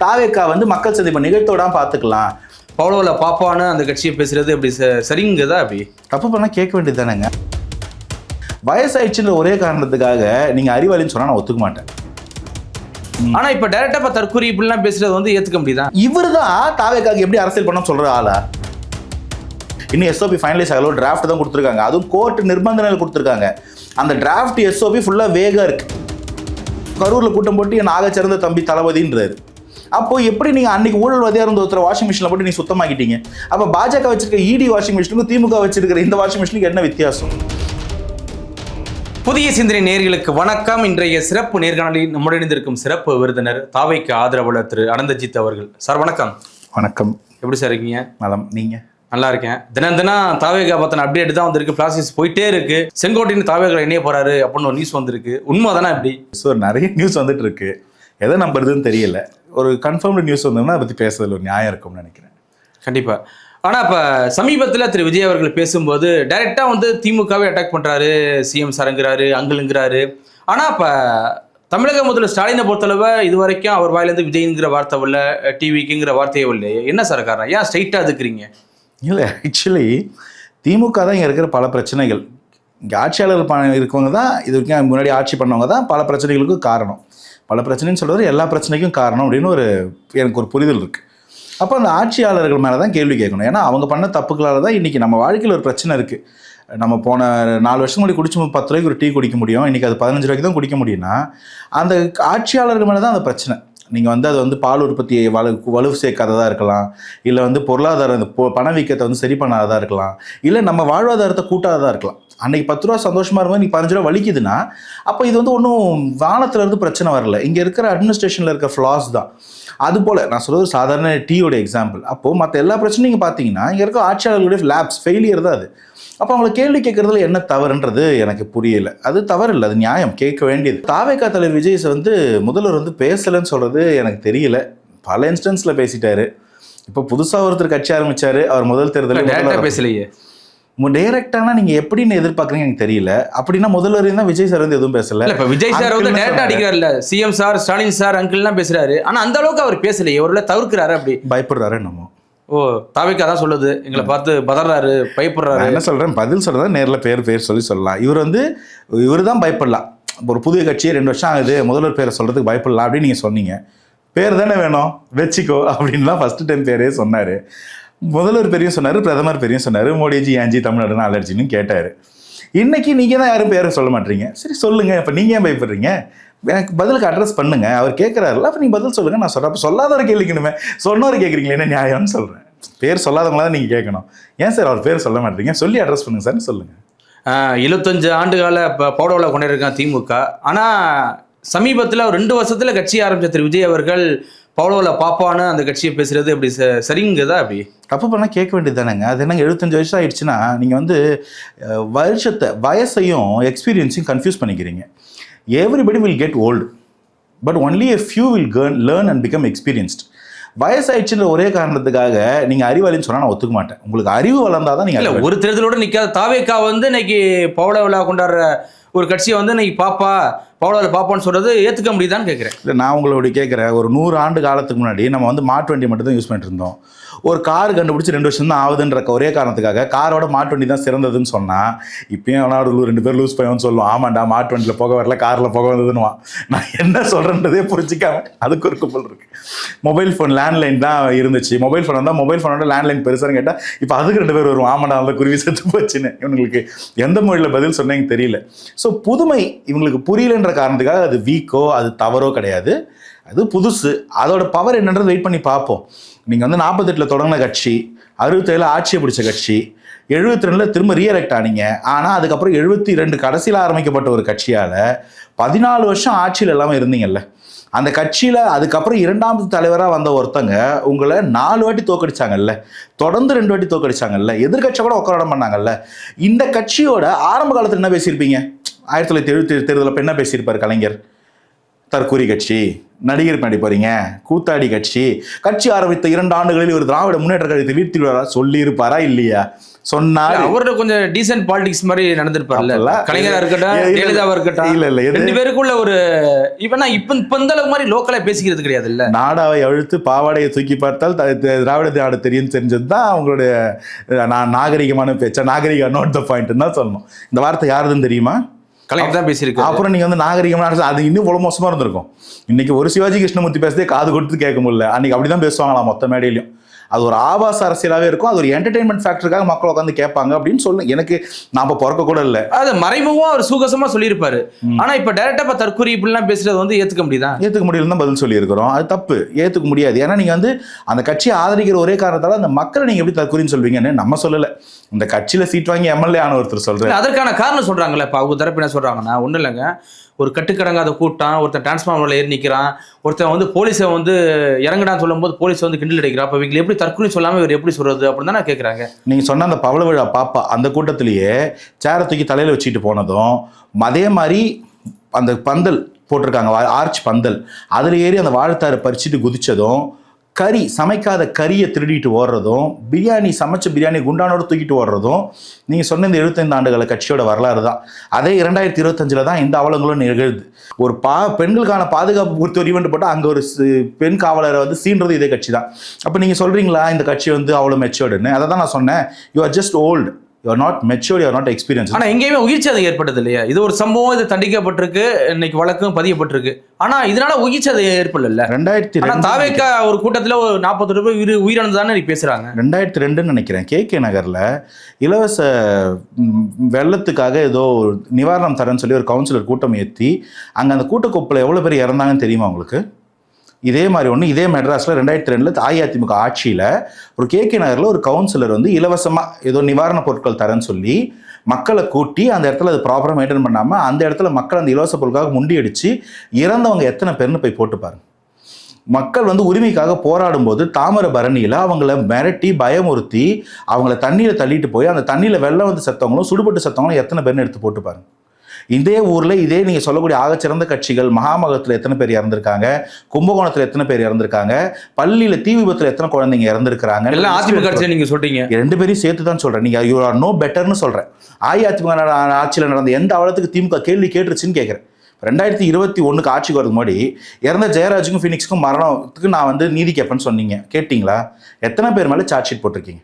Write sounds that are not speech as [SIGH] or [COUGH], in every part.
தாவேக்கா வந்து மக்கள் சந்திப்பு நிகழ்த்தோட பார்த்துக்கலாம். பவுலோவில் பாப்பான்னு அந்த கட்சியை பேசுறது அப்படி சரிங்குதா அப்படி? தப்பு பண்ணால் கேட்க வேண்டியது தானேங்க. வயசாயிடுச்சுன்ற ஒரே காரணத்துக்காக நீங்கள் அறிவாளின்னு சொன்னால் நான் ஒத்துக்க மாட்டேன். ஆனா இப்ப டைரக்டா இப்ப தற்கொலை இப்படிலாம் பேசுறது வந்து ஏத்துக்க முடியுதா? இவர் தான் தாவேக்காக்கு எப்படி அரசியல் பண்ண சொல்கிற ஆளா? இன்னும் எஸ்ஓபி ஃபைனலைஸ் ஆகல டிராஃப்ட் தான் கொடுத்துருக்காங்க. அதுவும் கோர்ட் நிர்பந்தங்கள் கொடுத்துருக்காங்க. அந்த டிராஃப்ட் எஸ்ஓபி ஃபுல்லாக வேகாக இருக்கு. கரூரில் கூட்டம் போட்டு என் ஆக சிறந்த தம்பி தளபதின்றாரு. அப்போ எப்படி நீங்கள் அன்னைக்கு ஊழல்வாதியாக இருந்த ஒருத்தர் வாஷிங் மிஷினில் போட்டு நீ சுத்தமாக்கிட்டீங்க? அப்போ பாஜக வச்சிருக்க இடி வாஷிங் மிஷினுக்கும் திமுக வச்சிருக்கிற இந்த வாஷிங் மிஷினுக்கு என்ன வித்தியாசம்? புதிய சிந்தனை நேர்களுக்கு வணக்கம். இன்றைய சிறப்பு நேர்காணலில் நம்முடன் இணைந்திருக்கும் சிறப்பு விருந்தினர் தாவைக்கு ஆதரவாளர் திரு அனந்தஜித் அவர்கள். சார் வணக்கம். வணக்கம். எப்படி சார் இருக்கீங்க? நலம். நீங்கள் நல்லா இருக்கேன். தினம் தினம் தாவேகா பத்தின அப்டேட் தான் வந்திருக்கு. ப்ராசஸ் போயிட்டே இருக்கு. செங்கோட்டையின் தாவேகா இணைய போறாரு அப்படின்னு ஒரு நியூஸ் வந்திருக்கு. உண்மை தானே இப்படி? ஸோ நிறைய நியூஸ் வந்துட்டு இருக்கு. எதை நம்புறதுன்னு தெரியல. ஒரு கன்ஃபார்ம்டு நியூஸ் வந்தோம்னா அதை பற்றி பேசுறதுல ஒரு நியாயம் இருக்கும்னு நினைக்கிறேன். கண்டிப்பா. ஆனா இப்ப சமீபத்துல திரு விஜய் அவர்கள் பேசும்போது டைரக்டா வந்து திமுகவை அட்டாக் பண்றாரு சிஎம் சாருங்கிறாரு அங்கிளுங்கிறாரு. ஆனா இப்ப தமிழக முதல்வர் ஸ்டாலினை பொறுத்தளவு இது வரைக்கும் அவர் வாயிலிருந்து விஜய்ங்கிற வார்த்தை வரல டிவிக்குங்கிற வார்த்தையே இல்லை என்ன சார் காரணம்? ஏன் ஸ்ட்ரைட்டா அதுக்குறீங்க இல்லை ஆக்சுவலி திமுக தான் இங்கே இருக்கிற பல பிரச்சனைகள். இங்கே ஆட்சியாளர் இருக்கவங்க தான் இது வரைக்கும் முன்னாடி ஆட்சி பண்ணவங்க தான் பல பிரச்சனைகளுக்கும் காரணம். பல பிரச்சனைன்னு சொல்கிறது எல்லா பிரச்சனைக்கும் காரணம் அப்படின்னு ஒரு எனக்கு ஒரு புரிதல் இருக்குது அப்போ அந்த ஆட்சியாளர்கள் மேலே தான் கேள்வி கேட்கணும். ஏன்னா அவங்க பண்ண தப்புகளால் தான் இன்றைக்கி நம்ம வாழ்க்கையில் ஒரு பிரச்சனை இருக்குது நம்ம போன நாலு வருஷம் முன்னாடி குடிச்சு பத்து ரூபாய்க்கு ஒரு டீ குடிக்க முடியும். இன்றைக்கி அது பதினஞ்சு ரூபாய்க்கு தான் குடிக்க முடியும்னா அந்த ஆட்சியாளர்கள் மேலே தான் அந்த பிரச்சனை. நீங்கள் வந்து அது வந்து பால் உற்பத்தியை வலு வலு சேர்க்காததாக இருக்கலாம். இல்லை வந்து பொருளாதாரம் பணவீக்கத்தை வந்து சரி பண்ணாததாக இருக்கலாம். இல்லை நம்ம வாழ்வாதாரத்தை கூட்டாததாக இருக்கலாம். அன்னைக்கு பத்து ரூபா சந்தோஷமாக இருக்கும் நீ பதினஞ்சு ரூபா வலிக்குதுன்னா அப்போ இது வந்து ஒன்றும் வானத்துல இருந்து பிரச்சனை வரல. இங்கே இருக்கிற அட்மினிஸ்ட்ரேஷனில் இருக்க ஃப்ளாஸ் தான். அதுபோல் நான் சொல்கிறது சாதாரண டீயோட எக்ஸாம்பிள் அப்போது மற்ற எல்லா பிரச்சனையும் நீங்கள் பார்த்தீங்கன்னா இங்கே இருக்க ஆட்சியாளர்களுடைய லேப்ஸ் ஃபெயிலியர் தான் அது. அப்போ அவங்களை கேள்வி கேட்கறதுல என்ன தவறுன்றது எனக்கு புரியல. அது தவறு இல்லை அது நியாயம். கேட்க வேண்டியது. தாவேக்கா தலைவர் விஜய் வந்து முதல்வர் வந்து பேசலைன்னு சொல்கிறது எனக்கு தெரியல. பல இன்ஸ்டன்ஸில் பேசிட்டாரு. இப்போ புதுசாக ஒருத்தர் கட்சி ஆரம்பிச்சாரு. அவர் முதல் டைரக்டா தேர்தல் பேசலையே டைரக்டானா நீங்க எப்படின்னு எதிர்பார்க்குறீங்க எனக்கு தெரியல. அப்படின்னா முதல்வர் தான் விஜய் சார் வந்து எதுவும் பேசல. இல்ல இப்ப விஜய் சார் வந்து டைரக்டா சொன்னாரு. அடிக்கிறாருல்ல சிஎம் சார் ஸ்டாலின் சார் அங்கிள்லாம் பேசுறாரு. ஆனா அந்த அளவுக்கு அவர் பேசலையே. ஒருவேளை தவிர்க்கிறாரு அப்படி? பயப்படுறாரு நம்ம ஓ தாவைக்கா தான் சொல்லுது. எங்களை பார்த்து பதறாரு பயப்படுறாரு. என்ன சொல்றேன்? பதில் சொல்றதா நேர்ல பேர் பேர் சொல்லி சொல்லலாம். இவர் வந்து இவர் தான் பயப்படலாம். ஒரு புதிய கட்சி ரெண்டு வருஷம் ஆகுது. முதல்வர் பேரை சொல்றதுக்கு பயப்படலாம் அப்படின்னு நீங்க சொன்னீங்க. பேர் தானே வேணும்? வச்சுக்கோ அப்படின்னு தான் ஃபர்ஸ்ட் டைம் பேரே சொன்னாரு. முதல்வர் பெரியும் சொன்னார் பிரதமர் பெரியும் சொன்னார் மோடிஜி ஏன்ஜி தமிழ்நாடுன்னு அலர்ஜின்னு கேட்டார். இன்னைக்கு நீங்கள் தான் யாரும் பேரை சொல்ல மாட்டீங்க. சரி சொல்லுங்கள் இப்போ நீங்கள் ஏன் பயப்படுறீங்க? எனக்கு பதிலுக்கு அட்ரஸ் பண்ணுங்கள் அவர் கேட்குறாருல அப்போ நீங்கள் பதில் சொல்லுங்கள் நான் சொல்கிறேன் அப்போ சொல்லாதவர் கேள்விக்கணுமே. சொன்னவர் கேட்குறீங்களே என்ன நியாயம்னு சொல்கிறேன் பேர் சொல்லாதவங்களா தான் நீங்கள் கேட்கணும். ஏன் சார் அவர் பேர் சொல்ல மாட்டீங்க? சொல்லி அட்ரஸ் பண்ணுங்கள் சார்னு சொல்லுங்கள் ஆஹ், 75 ஆண்டு கால இப்போ பவுடவில் கொண்டிருக்கான் திமுக. ஆனால் சமீபத்தில் ஒரு ரெண்டு வருஷத்தில் கட்சி ஆரம்பித்த திரு. விஜய் அவர்கள் பவுலோவில் பாப்பான்னு அந்த கட்சியை பேசுறது அப்படி சரிங்கதா சரிங்குதா அப்படி? தப்பு பண்ணால் கேட்க வேண்டியது தானேங்க. அது என்னங்க எழுபத்தஞ்சு வருஷம் ஆயிடுச்சுன்னா நீங்கள் வந்து வருஷத்தை வயசையும் எக்ஸ்பீரியன்ஸையும் கன்ஃபியூஸ் பண்ணிக்கிறீங்க. Everybody will get old but only a few will earn learn and become experienced வயசாயிடுச்சுன்ற ஒரே காரணத்துக்காக நீங்கள் அறிவாளின்னு சொன்னால் நான் ஒத்துக்க மாட்டேன். உங்களுக்கு அறிவு வளர்ந்தாதான் தான் இல்ல நீங்கள் ஒரு தேர்தலோட நிக்காத. தாவேக்கா வந்து இன்னைக்கு பவுட விழா கொண்டாடுற ஒரு கட்சியை வந்து இன்னைக்கு பாப்பா பவுடவில் பாப்பான்னு சொல்றது ஏத்துக்க முடியுதான்னு கேட்குறேன் இல்லை நான் உங்களோட கேட்குறேன் ஒரு நூறு ஆண்டு காலத்துக்கு முன்னாடி நம்ம வந்து மாட்டு வண்டி மட்டும் தான் யூஸ் பண்ணிட்டு இருந்தோம். ஒரு கார் கண்டுபிடிச்சி ரெண்டு வருஷம் தான் ஆகுதுன்ற ஒரே காரணத்துக்காக காரோட மாட்டு வண்டி தான் சிறந்ததுன்னு சொன்னால் இப்பயும் அவனாடு ரெண்டு பேர் லூஸ் பையன் சொல்லுவோம் ஆமாண்டா மாட்டு வண்டியில் போக வரல காரில் போக வந்ததுன்னுவான். நான் என்ன சொல்கிறேன்றதே புரிஞ்சிக்காம அதுக்கு ஒரு கும்பல் இருக்கு. மொபைல் ஃபோன் லேண்ட்லைன் தான் இருந்துச்சு. மொபைல் ஃபோன் வந்தால் மொபைல் ஃபோனோட லேண்ட்லைன் பெருசான்னு கேட்டால் இப்போ அதுக்கு ரெண்டு பேர் வருவோம் ஆமாண்டா அந்த குருவி செத்து போச்சுன்னு. இவங்களுக்கு எந்த மொழியில் பதில் சொன்னேங்க தெரியல. ஸோ புதுமை இவங்களுக்கு புரியலன்ற காரணத்துக்காக அது வீக்கோ அது தவறோ கிடையாது. அது புதுசு. அதோட பவர் என்னன்றது வெயிட் பண்ணி பார்ப்போம். நீங்கள் வந்து நாற்பத்தெட்டில் தொடங்கின கட்சி அறுபத்தேழில் ஆட்சியை பிடிச்ச கட்சி எழுபத்தி ரெண்டில் திரும்ப ரீஎலெக்ட் ஆனீங்க. ஆனால் அதுக்கப்புறம் எழுபத்தி ரெண்டு கடைசியில் ஆரம்பிக்கப்பட்ட ஒரு கட்சியால் பதினாலு வருஷம் ஆட்சியில் எல்லாமே இருந்தீங்கல்ல. அந்த கட்சியில் அதுக்கப்புறம் இரண்டாவது தலைவராக வந்த ஒருத்தங்க உங்களை நாலு வாட்டி தோக்கடிச்சாங்கல்ல. தொடர்ந்து ரெண்டு வாட்டி தோக்கடிச்சாங்கல்ல. எதிர்கட்சியை கூட உட்காரம் பண்ணாங்கல்ல. இந்த கட்சியோட ஆரம்ப காலத்தில் என்ன பேசியிருப்பீங்க? ஆயிரத்தி தொள்ளாயிரத்தி எழுபத்தி தேர்தலில் இப்போ என்ன பேசியிருப்பார் கலைஞர்? தற்கூரி கட்சி நடிகர் நடி போறீங்க கூத்தாடி கட்சி கட்சி ஆரம்பித்த இரண்டு ஆண்டுகளில் ஒரு திராவிட முன்னேற்ற கழகத்தை வீழ்த்திடுவாரா? சொல்லி இருப்பாரா இல்லையா? சொன்னாரு. அவரோட கொஞ்சம் டீசென்ட் பாலிடிக்ஸ் மாதிரி நடந்திருப்பார்ல. கலைஞரா இருக்கட்டும். ஜெயலலிதாவா இருக்கட்டும் இல்ல, இல்ல, ரெண்டு பேருக்குள்ள ஒரு நான் இப்ப இப்ப இந்த அளவுக்கு மாதிரி லோக்கலா பேசிக்கிறது கிடையாது இல்ல. நாடாவை அழுத்து பாவாடையை தூக்கி பார்த்தால் திராவிட நாடு தெரியும் தெரிஞ்சது தான் அவங்களுடைய நான் நாகரிகமான பேச்சா நாகரிக நோட் த பாயிண்ட் தான் சொல்லணும். இந்த வார்த்தை யாருதுன்னு தெரியுமா? கலைஞர் தான் பேசியிருக்காரு. அப்புறம் நீங்க வந்து நாகரிகமான அது இன்னும் இவ்வளவு மோசமா இருந்திருக்கும். இன்னைக்கு ஒரு சிவாஜி கிருஷ்ணமூர்த்தி பேசுறதே காது கொடுத்து கேட்க முடியல. அன்னைக்கு அப்படிதான் பேசுவாங்களாம் மொத்த மேடையிலையும். அது ஒரு ஆபாச அரசியலாவே இருக்கும். அது ஒரு என்டர்டைன்மெண்ட் ஃபேக்டருக்காக மக்கள் உட்காந்து கேட்பாங்க அப்படின்னு சொல்லு. எனக்கு இப்போ பிறக்க கூட இல்லை. அது மறைமுகமா அவர் சூகசமா சொல்லியிருப்பாரு. ஆனா இப்ப டைரக்டா இப்ப தற்கொலை இப்படிலாம் பேசுறது வந்து ஏத்துக்க முடியுதா? ஏற்றுக்க முடியலன்னு தான் பதில் சொல்லியிருக்கிறோம். அது தப்பு. ஏற்றுக்க முடியாது. ஏன்னா நீங்கள் வந்து அந்த கட்சியை ஆதரிக்கிற ஒரே காரணத்தால அந்த மக்களை நீங்கள் எப்படி தற்கொலைன்னு சொல்வீங்கன்னு நம்ம சொல்லலை. இந்த கட்சியில் சீட் வாங்கி எம்எல்ஏ ஆன ஒருத்தர் சொல்கிறேன் இல்ல, அதற்கான காரணம் சொல்றாங்கல்ல. இப்ப அவங்க தரப்பு என்ன சொல்றாங்கன்னா ஒண்ணும் இல்லைங்க. ஒரு கட்டுக்கடங்காத கூட்டம் ஒருத்தன் டிரான்ஸ்ஃபார்மரில் ஏறி நிற்கிறான் ஒருத்தன் வந்து போலீஸை வந்து இறங்கடான்னு சொல்லும்போது போலீஸ் வந்து கிண்டல் அடிக்கிறான் அப்போ இவங்க எப்படி தற்கொலை சொல்லாமல் இவர் எப்படி சொல்கிறது அப்படின்னு தான் நான் கேட்குறாங்க நீங்கள் சொன்ன அந்த பவள விழா பாப்பா அந்த கூட்டத்திலேயே சேரை தூக்கி தலையில் வச்சுட்டு போனதும் அதே மாதிரி அந்த பந்தல் போட்டிருக்காங்க வா- ஆர்ச் பந்தல். அதில் ஏறி அந்த வாழைத்தாரை பறிச்சுட்டு குதித்ததும் கறி சமைக்காத கறியை திருடிட்டு ஓடுறதும் பிரியாணி சமைச்ச பிரியாணி குண்டானோடு தூக்கிட்டு ஓடுறதும் நீங்கள் சொன்ன இந்த எழுபத்தைந்து ஆண்டுகள கட்சியோட வரலாறு தான். அதே இரண்டாயிரத்தி இருபத்தஞ்சில் தான் இந்த அவலங்களும் நிகழுது. ஒரு பா பெண்களுக்கான பாதுகாப்பு குறித்து ஒரு ஈவெண்ட் போட்டால் அங்கே ஒரு பெண் காவலரை வந்து சீன்றது இதே கட்சி தான். அப்போ நீங்கள் சொல்கிறீங்களா இந்த கட்சி வந்து அவ்வளோ மெச்சோர்டுன்னு அதை தான் நான் சொன்னேன். You are just old you are not matured you are not experience ஆனா எங்கேயுமே உயிர் சேதம் ஏற்பட்டது இல்லையா? இது ஒரு சம்பவம் இது தண்டிக்கப்பட்டிருக்கு இன்னைக்கு வழக்கும் பதியப்பட்டிருக்கு. ஆனா இதனால உயிர் சேதம் ஏற்படல. ரெண்டாயிரத்தி தாவேக்கா ஒரு கூட்டத்துல ஒரு நாற்பது ரூபாய் உயிர் உயிரிழந்ததானே பேசுறாங்க. ரெண்டாயிரத்தி ரெண்டுன்னு நினைக்கிறேன். கே கே நகரில் இலவச வெள்ளத்துக்காக ஏதோ ஒரு நிவாரணம் தரேன்னு சொல்லி ஒரு கவுன்சிலர் கூட்டம் ஏற்றி அங்கே அந்த கூட்டக்கோப்பில் எவ்வளோ பேர் இறந்தாங்கன்னு தெரியுமா உங்களுக்கு? இதே மாதிரி ஒன்று இதே மெட்ராஸில் ரெண்டாயிரத்தி ரெண்டில் அஇஅதிமுக ஆட்சியில் ஒரு கே கே நகரில் ஒரு கவுன்சிலர் வந்து இலவசமாக ஏதோ நிவாரணப் பொருட்கள் தரேன்னு சொல்லி மக்களை கூட்டி அந்த இடத்துல அது ப்ராப்பராக மெயின்டைன் பண்ணாமல் அந்த இடத்துல மக்கள் அந்த இலவச பொருட்காக முண்டி அடித்து இறந்தவங்க எத்தனை பேர்னு போய் போட்டு பாருங்க. மக்கள் வந்து உரிமைக்காக போராடும் போது தாமர பரணியில் அவங்கள மிரட்டி பயமுறுத்தி அவங்கள தண்ணியில் தள்ளிட்டு போய் அந்த தண்ணியில் வெள்ளம் வந்து செத்தவங்களும் சுடுபட்டு செத்தவங்களும் எத்தனை பேர்னு எடுத்து போட்டு பாருங்க. இதே ஊரில் இதே நீங்கள் சொல்லக்கூடிய ஆகச்சிறந்த கட்சிகள் மகாமகத்தில் எத்தனை பேர் இறந்திருக்காங்க? கும்பகோணத்தில் எத்தனை பேர் இறந்திருக்காங்க? பள்ளியில் தீ விபத்தில் எத்தனை குழந்தைங்க இறந்திருக்கிறாங்க எல்லாம் அதிமுக ஆட்சியில நீங்க சொல்றீங்க. ரெண்டு பேரையும் சேர்த்து தான் சொல்கிறேன் நீங்கள் யூ ஆர் நோ பெட்டர்னு சொல்கிறேன் அஇஅதிமுக ஆட்சியில் நடந்த எந்த அவலத்துக்கு திமுக கேள்வி கேட்டுருச்சுன்னு கேட்குறேன் ரெண்டாயிரத்தி இருபத்தி ஒன்றுக்கு ஆட்சிக்கு வரதுக்கு முன்னாடி இறந்த ஜெயராஜுக்கும் ஃபினிக்ஸ்க்கும் மரணத்துக்கு நான் வந்து நீதி கேட்பேன்னு சொன்னீங்க. கேட்டிங்களா? எத்தனை பேர் மேலே சார்ஜ் ஷீட் போட்டிருக்கீங்க?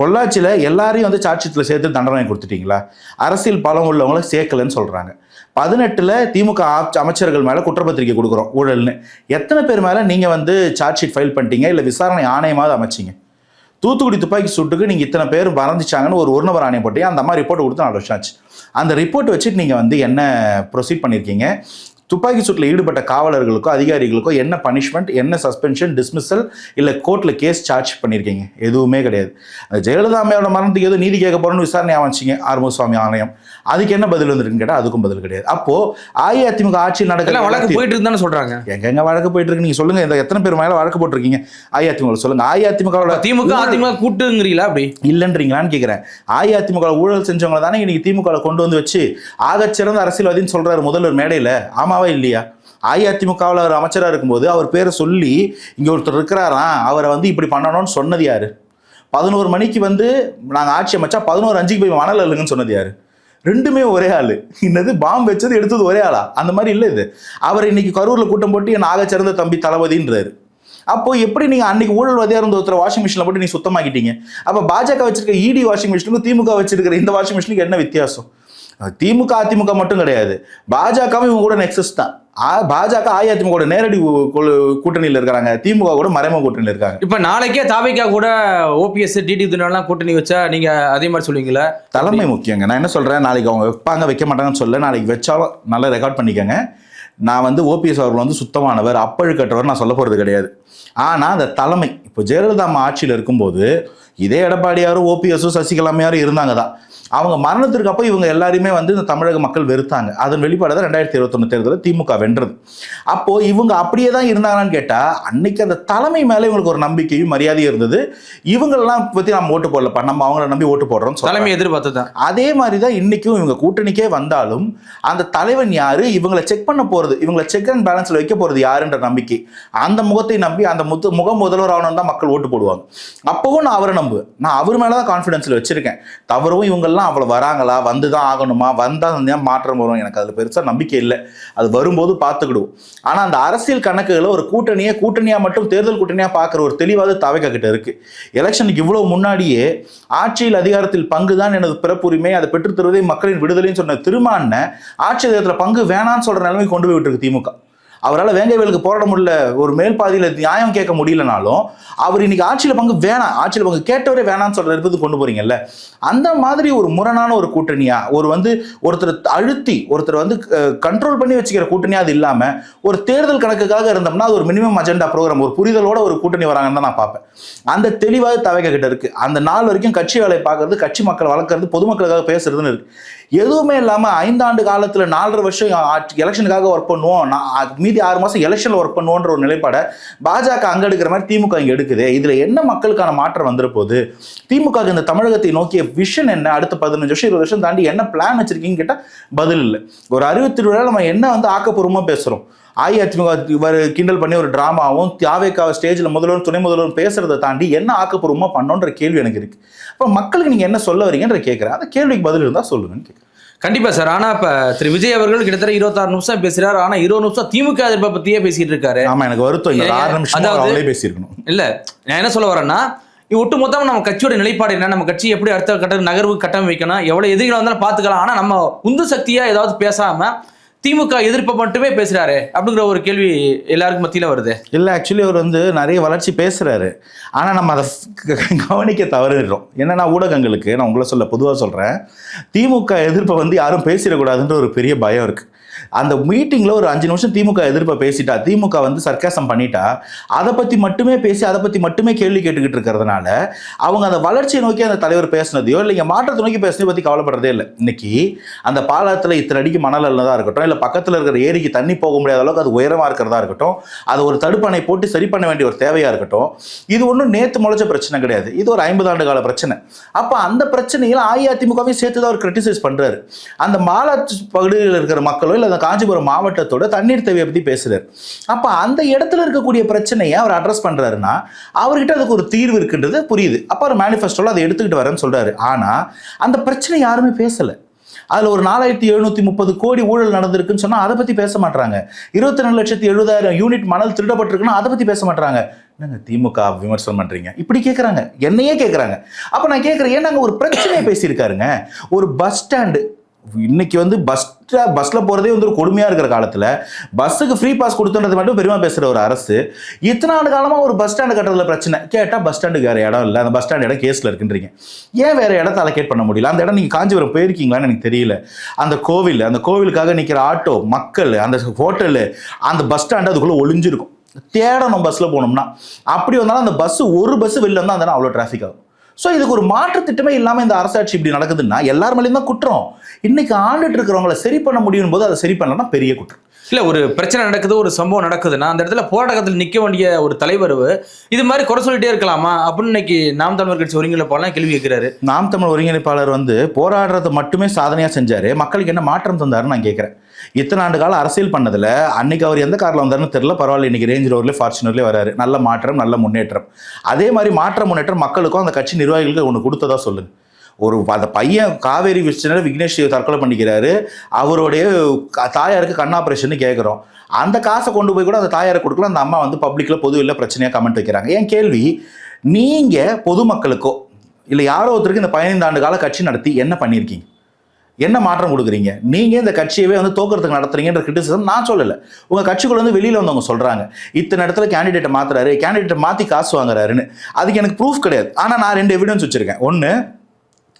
பொள்ளாச்சியில் எல்லாரையும் வந்து சார்ஜ் ஷீட்டில் சேர்த்து தண்டனை கொடுத்துட்டீங்களா? அரசியல் பலம் உள்ளவங்களை சேர்க்கலன்னு சொல்கிறாங்க பதினெட்டில் திமுக அமைச்சர்கள் மேலே குற்றப்பத்திரிக்கை கொடுக்குறோம் ஊழல்னு. எத்தனை பேர் மேலே நீங்கள் வந்து சார்ஜ் ஷீட் ஃபைல் பண்ணிட்டீங்க? இல்லை விசாரணை ஆணையமாவது அமைச்சிங்க. தூத்துக்குடி துப்பாக்கி சூட்டுக்கு நீங்கள் இத்தனை பேர் மறந்துச்சாங்கன்னு ஒரு ஒரு நபர் ஆணையம் போட்டீங்க. அந்த மாதிரி ரிப்போர்ட் கொடுத்து நாலு வருஷம் ஆச்சு. அந்த ரிப்போர்ட் வச்சுட்டு நீங்கள் வந்து என்ன ப்ரொசீட் பண்ணியிருக்கீங்க துப்பாக்கி சூட்டில் ஈடுபட்ட காவலர்களுக்கோ அதிகாரிகளுக்கோ என்ன பனிஷ்மெண்ட் என்ன சஸ்பென்ஷன் டிஸ்மிசல் இல்லை கோர்ட்டில் கேஸ் சார்ஜ் பண்ணியிருக்கீங்க எதுவுமே கிடையாது. ஜெயலலிதா அம்மையோட மரணத்துக்கு ஏதோ நீதி கேட்க போகிறோன்னு விசாரணை அமைச்சிங்க? ஆறுமுகசுவாமி ஆணையம். அதுக்கு என்ன பதில் வந்திருக்குன்னு கேட்டால் அதுக்கும் பதில் கிடையாது. அப்போது அஇஅதிமுக ஆட்சியில் எல்லாம் நடக்கிற வழக்கு போயிட்டு இருந்தானே சொல்றாங்க. எங்கெங்க வழக்கு போயிட்டு இருக்கு? நீங்க சொல்லுங்க. இந்த எத்தனை பேர் மேல வழக்கு போட்டிருக்கீங்க? அஇஅதிமுக சொல்லுங்க. அஇஅதிமுக திமுக அதிமுக கூட்டுங்கிறீங்களா அப்படி? இல்லைன்றீங்களான்னு கேட்குறேன் அஇஅதிமுக ஊழல் செஞ்சவங்க தானே இன்னைக்கு திமுக கொண்டு வந்து வச்சு ஆகச்சிறந்த அரசியல்வாதின்னு சொல்றாரு முதல்வர் மேடையில். ஆமாவா? இல்லையா? அஇஅதிமுகவில் அவர் அமைச்சராக இருக்கும்போது அவர் பேரை சொல்லி இங்கே ஒருத்தர் இருக்கிறாராம். அவரை வந்து இப்படி பண்ணணும்னு சொன்னது யார்? பதினோரு மணிக்கு வந்து நாங்கள் ஆட்சி அமைச்சா பதினோரு அஞ்சுக்கு போய் மணல் இல்லைன்னு சொன்னது யார்? ரெண்டுமே ஒரே ஆள். என்னது பாம்பு வச்சது எடுத்தது ஒரே ஆளா? அந்த மாதிரி இல்லை இது. அவர் இன்னைக்கு கரூரில் கூட்டம் போட்டு என் ஆகச்சிறந்த தம்பி தளபதின்றாரு. அப்போ எப்படி நீங்க அன்னைக்கு ஊழல்வாதியா இருந்த ஒருத்தர் வாஷிங் மிஷினில் போட்டு நீங்க சுத்தமாக்கிட்டீங்க? அப்ப பாஜக வச்சிருக்க இடி வாஷிங் மிஷினுக்கும் திமுக வச்சிருக்கிற இந்த வாஷிங் மிஷினுக்கு என்ன வித்தியாசம்? திமுக அதிமுக மட்டும் கிடையாது. பாஜகவும் இவங்க கூட நெக்ஸஸ் தான். பாஜக அஇஅதிமுக கூட நேரடி கூட்டணியில் இருக்கிறாங்க. திமுக கூட மறைமுக கூட்டணியில் இருக்காங்க. இப்ப நாளைக்கே தாவேக்கா கூட ஓபிஎஸ் டிடி தினம்லாம் கூட்டணி வச்சா நீங்க அதே மாதிரி சொல்லுவீங்களா? தலைமை முக்கியங்க. நான் என்ன சொல்றேன்? நாளைக்கு அவங்க வைப்பாங்க வைக்க மாட்டாங்கன்னு சொல்ல நாளைக்கு வச்சாலும் நல்லா ரெக்கார்ட் பண்ணிக்கோங்க. நான் வந்து ஓபிஎஸ் அவர்கள் வந்து சுத்தமானவர் அப்பழுக்கற்றவர் நான் சொல்ல போகிறது கிடையாது. ஆனால் அந்த தலைமை இப்போ ஜெயலலிதா அம்மா ஆட்சியில் இருக்கும்போது இதே எடப்பாடியாரும் ஓபிஎஸும் சசிகலாமையாரும் இருந்தாங்க தான். அவங்க மரணத்திற்கு அப்போ இவங்க எல்லாருமே வந்து இந்த தமிழக மக்கள் வெறுத்தாங்க. அதன் வெளிப்பாடு தான் ரெண்டாயிரத்தி இருபத்தொன்னு தேர்தலில் திமுக வென்றது. அப்போ இவங்க அப்படியே தான் இருந்தாங்களான்னு கேட்டா அன்னைக்கு அந்த தலைமை மேலே இவங்களுக்கு ஒரு நம்பிக்கையும் மரியாதையும் இருந்தது. இவங்களெல்லாம் பத்தி நம்ம ஓட்டு போடலப்பா. நம்ம அவங்கள நம்பி ஓட்டு போடுறோம் தலைமை எதிர்பார்த்து தான். அதே மாதிரி தான் இன்னைக்கும் இவங்க கூட்டணிக்கே வந்தாலும் அந்த தலைவன் யாரு? இவங்களை செக் பண்ண போறது இவங்களை செக் அண்ட் பேலன்ஸ்ல வைக்க போறது யாருன்ற நம்பிக்கை. அந்த முகத்தை நம்பி அந்த முத்து முக முதல்வர் ஆகணும் தான் மக்கள் ஓட்டு போடுவாங்க. அப்போவும் நான் அவரை நம்புவேன். நான் அவர் மேலே தான் கான்ஃபிடென்ஸில் வச்சிருக்கேன். தவறும் இவங்கெல்லாம் அவ்வளவு வராங்களா? வந்து தான் ஆகணுமா வந்தால் தான் மாற்றம் வரும்? எனக்கு அதில் பெருசாக நம்பிக்கை இல்லை. அது வரும்போது பார்த்துக்கிடுவோம். ஆனால் அந்த அரசியல் கணக்குகளை ஒரு கூட்டணியை கூட்டணியாக மட்டும் தேர்தல் கூட்டணியாக பார்க்குற ஒரு தெளிவாக தவைக்க கிட்ட இருக்கு. எலெக்ஷனுக்கு இவ்வளோ முன்னாடியே ஆட்சியில் அதிகாரத்தில் பங்கு தான் எனது பிறப்புரிமை. அதை பெற்றுத் தருவதே மக்களின் விடுதலைன்னு சொன்ன திருமான்ன ஆட்சி அதிகாரத்தில் பங்கு வேணான்னு சொல்கிற நிலைமை கொண்டு போய் விட்டுருக்கு திமுக. அவரால் வேங்கைவேலுக்கு போராட முடியல ஒரு மேல் பாதியில் நியாயம் கேட்க முடியலனாலும் அவர் இன்னைக்கு ஆட்சியில் பங்கு வேணாம். ஆட்சியில் பங்கு கேட்டவரே வேணாம்னு சொல்கிற இருப்பது கொண்டு போகிறீங்கல்ல அந்த மாதிரி ஒரு முரணான ஒரு கூட்டணியாக ஒரு வந்து ஒருத்தர் அழுத்தி ஒருத்தர் வந்து கண்ட்ரோல் பண்ணி வச்சுக்கிற கூட்டணியாக அது இல்லாமல் ஒரு தேர்தல் கணக்குக்காக இருந்தோம்னா அது ஒரு மினிமம் அஜெண்டா ப்ரோக்ராம் ஒரு புரிதலோட ஒரு கூட்டணி வராங்கன்னு தான் நான் பார்ப்பேன். அந்த தெளிவாக தவைக்க கிட்ட அந்த நாள் வரைக்கும் கட்சி வேலையை பார்க்கறது கட்சி மக்களை வளர்க்குறது பொதுமக்களுக்காக பேசுறதுன்னு இருக்குது எதுவுமே இல்லாமல் ஐந்தாண்டு காலத்தில் நாலரை வருஷம் எலெக்ஷனுக்காக ஒர்க் பண்ணுவோம். நான் மீதி ஆறு மாதம் எலெக்ஷனில் ஒர்க் பண்ணுவோன்ற ஒரு நிலைப்பாடை பாஜக அங்கே எடுக்கிற மாதிரி திமுக இங்கே எடுக்குது. இதில் என்ன மக்களுக்கான மாற்றம் வந்துட போகுது? திமுக இந்த தமிழகத்தை நோக்கிய விஷன் என்ன? அடுத்த பதினஞ்சு வருஷம் இருபது வருஷம் தாண்டி என்ன பிளான் வச்சிருக்கீங்கன்னு கேட்டால் பதில் இல்லை. ஒரு அறுபத்தி விழா நம்ம என்ன வந்து ஆக்கப்பூர்வமாக பேசுகிறோம் அஇஅதிமுக இவர் கிண்டல் பண்ணி ஒரு டிராமாவும் தியாவேக்காவை ஸ்டேஜில் முதல்வர் துணை முதல்வர் பேசுறதை தாண்டி என்ன ஆக்கப்பூர்வமாக பண்ணோன்ற கேள்வி எனக்கு இருக்கு. அப்போ மக்களுக்கு நீங்கள் என்ன சொல்ல வரீங்கன்ற கேட்குறேன் அந்த கேள்விக்கு பதில் இருந்தால் சொல்லுங்கன்னு கேட்குறேன் கண்டிப்பா சார். ஆனா இப்ப திரு விஜய் அவர்கள் கிட்டத்தட்ட இருபத்தாறு நிமிஷம் பேசுறாரு. ஆனா இருபது நிமிஷம் திமுக எதிர்ப்பை பத்தியே பேசிட்டு இருக்காரு. ஆமா எனக்கு வருத்தம் இந்த ஆறு நிமிஷம் அவங்களே பேசியிருக்கணும். இல்ல நான் என்ன சொல்ல வரேன்னா ஒட்டு மொத்தமா நம்ம கட்சியோட நிலைப்பாடு என்ன? நம்ம கட்சி எப்படி அடுத்த கட்ட நகர்வு கட்டம் வைக்கணும் எவ்வளவு எதிரிகள் வந்தாலும் பாத்துக்கலாம் ஆனா நம்ம உந்து சக்தியா ஏதாவது பேசாம திமுக எதிர்ப்பை மட்டுமே பேசுறாரு அப்படிங்கிற ஒரு கேள்வி எல்லாருக்கும் மத்தியில வருது. இல்லை ஆக்சுவலி அவர் வந்து நிறைய வளர்ச்சி பேசுகிறாரு ஆனால் நம்ம அதை க- கவனிக்க தவறிடுறோம். என்னன்னா ஊடகங்களுக்கு நான் உங்களை சொல்ல பொதுவாக சொல்கிறேன் திமுக எதிர்ப்பை வந்து யாரும் பேசிடக்கூடாதுன்ற ஒரு பெரிய பயம் இருக்குது அந்த மீட்டிங்கில் ஒரு அஞ்சு நிமிஷம் திமுக எதிர்ப்பை பேசிட்டா திமுக வந்து சர்க்காசம் பண்ணிட்டா அதை பற்றி மட்டுமே பேசி அதை பற்றி மட்டுமே கேள்வி கேட்டுக்கிட்டு இருக்கிறதுனால அவங்க அந்த வளர்ச்சியை நோக்கி அந்த தலைவர் பேசினதையோ இல்லை இங்கே மாற்றத்தை நோக்கி பேசினதை பற்றி கவலைப்படுறதே இல்லை. இன்னைக்கு அந்த பாலத்தில் இத்தனை அடிக்கு மணல் அல்லதா இருக்கட்டும் இல்லை பக்கத்தில் இருக்கிற ஏரிக்கு தண்ணி போக முடியாத அளவுக்கு அது உயரமாக இருக்கிறதா இருக்கட்டும் அது ஒரு தடுப்பணை போட்டு சரி பண்ண வேண்டிய ஒரு தேவையாக இருக்கட்டும் இது ஒன்றும் நேற்று முளைச்ச பிரச்சனை கிடையாது. இது ஒரு ஐம்பது ஆண்டு கால பிரச்சனை. அப்போ அந்த பிரச்சனையில் அஇஅதிமுகவையும் சேர்த்து தான் அவர் கிரிட்டிசைஸ் பண்ணுறாரு அந்த மாலா பகுதியில் இருக்கிற மக்களோ இல்லை அந்த காஞ்சிபுரம் மாவட்டத்தோட தண்ணீர் தேவையை பற்றி பேசுகிறார் அப்போ அந்த இடத்துல இருக்கக்கூடிய பிரச்சனையை அவர் அட்ரஸ் பண்ணுறாருன்னா அவர்கிட்ட அதுக்கு ஒரு தீர்வு இருக்குன்றது புரியுது. அப்போ அவர் மேனிஃபெஸ்டோவில் அதை எடுத்துக்கிட்டு வரேன்னு சொல்கிறாரு ஆனால் அந்த பிரச்சனை யாருமே பேசலை. அதில் ஒரு நாலாயிரத்தி எழுநூற்றி முப்பது கோடி ஊழல் நடந்திருக்குன்னு சொன்னால் அதை பற்றி பேச மாட்டாங்க இருபத்தி ரெண்டு லட்சத்தி எழுபதாயிரம் யூனிட் மணல் திருடப்பட்டிருக்குன்னா அதை பற்றி பேச மாட்டாங்க என்னங்க திமுக விமர்சனம் பண்ணுறீங்க இப்படி கேட்குறாங்க என்னையே கேட்குறாங்க அப்போ நான் கேட்குறேன் ஏன்னாங்க ஒரு பிரச்சனையை பேசியிருக்காருங்க? ஒரு பஸ் ஸ்டாண்டு இன்னைக்கு வந்து பஸ் பஸ்ஸில் போகிறதே வந்து ஒரு கொடுமையாக இருக்கிற காலத்தில் பஸ்ஸுக்கு ஃப்ரீ பாஸ் கொடுத்துன்றது மட்டும் பெருமை பேசுகிற ஒரு அரசு. இத்தனை ஆண்டு காலமாக ஒரு பஸ் ஸ்டாண்டு கட்டுறதுல பிரச்சனை. கேட்டால் பஸ் ஸ்டாண்டுக்கு வேறு இடம் இல்லை. அந்த பஸ் ஸ்டாண்ட் இடம் கேஸில் இருக்குன்றீங்க. ஏன் வேறு இடத்த அலோகேட் பண்ண முடியல? அந்த இடம் நீங்கள் காஞ்சிபுரம் போயிருக்கீங்களான்னு எனக்கு தெரியல. அந்த கோவில் அந்த கோவிலுக்காக நிற்கிற ஆட்டோ மக்கள் அந்த ஹோட்டலு அந்த பஸ் ஸ்டாண்டு அதுக்குள்ளே ஒளிஞ்சிருக்கும். தேடணும் பஸ்ஸில் போனோம்னா. அப்படி வந்தாலும் அந்த பஸ் ஒரு பஸ் வெளில வந்தால் அந்த அவ்வளோ டிராஃபிக் ஆகும். ஸோ இதுக்கு ஒரு மாற்று திட்டமே இல்லாமல் இந்த அரசாட்சி இப்படி நடக்குதுன்னா எல்லார் மேலேயும் தான் குற்றம். இன்னைக்கு ஆண்டுட்டு இருக்கிறவங்கள சரி பண்ண முடியும் போது அதை சரி பண்ணலன்னா பெரிய குற்றம். இல்ல ஒரு பிரச்சனை நடக்குது ஒரு சம்பவம் நடக்குதுன்னா அந்த இடத்துல போராட்டத்தில் நிக்க வேண்டிய ஒரு தலைவர் இது மாதிரி குறை சொல்லிட்டே இருக்கலாமா? அப்படின்னு இன்னைக்கு நாம் தமிழர் கட்சி ஒருங்கில போலாம் கேள்வி கேட்கிறாரு. நாம் தமிழ் ஒருங்கிணைப்பாளர் வந்து போராடுறதை மட்டுமே சாதனையாக செஞ்சாரு. மக்களுக்கு என்ன மாற்றம் தந்தாருன்னு நான் கேட்குறேன். இத்தனை ஆண்டு காலம் அரசியல் பண்ணதில் அன்னைக்கு அவர் எந்த காரில் வந்தாருன்னு தெரியல. பரவாயில்ல இன்னைக்கு ரேஞ்ச் ரோவர்லேயே ஃபார்ச்சுனர்லேயே வராரு. நல்ல மாற்றம் நல்ல முன்னேற்றம். அதே மாதிரி மாற்ற முன்னேற்றம் மக்களுக்கும் அந்த கட்சி நிர்வாகிகளுக்கு ஒன்று கொடுத்ததா சொல்லுங்க. ஒரு அந்த பையன் காவேரி விஷயம் விக்னேஷ் தற்கொலை பண்ணிக்கிறாரு. அவருடைய தாயாருக்கு கண் ஆப்ரேஷன் கேட்குறோம் அந்த காசை கொண்டு போய் கூட அந்த தாயாரை கொடுக்கல. அந்த அம்மா வந்து பப்ளிக்கில் பொது இல்லை பிரச்சனையாக கமெண்ட் வைக்கிறாங்க. என் கேள்வி? நீங்கள் பொதுமக்களுக்கோ இல்லை யாரோ ஒருத்தருக்கு இந்த பதினைந்து ஆண்டு கால கட்சி நடத்தி என்ன பண்ணியிருக்கீங்க என்ன மாற்றம் கொடுக்குறீங்க? நீங்கள் இந்த கட்சியவே வந்து தோக்கிறதுக்கு நடத்துறீங்கன்ற கிரிட்டிசிசம் நான் சொல்லலை. உங்கள் கட்சிக்குள்ள வந்து வெளியில் வந்தவங்க சொல்கிறாங்க இத்தனை இடத்துல கேண்டிடேட்டை மாத்துறாரு கேண்டிடேட்டை மாற்றி காசு வாங்குறாருன்னு. அதுக்கு எனக்கு ப்ரூஃப் கிடையாது. ஆனால் நான் ரெண்டு எவிடன்ஸ் வச்சுருக்கேன். ஒன்று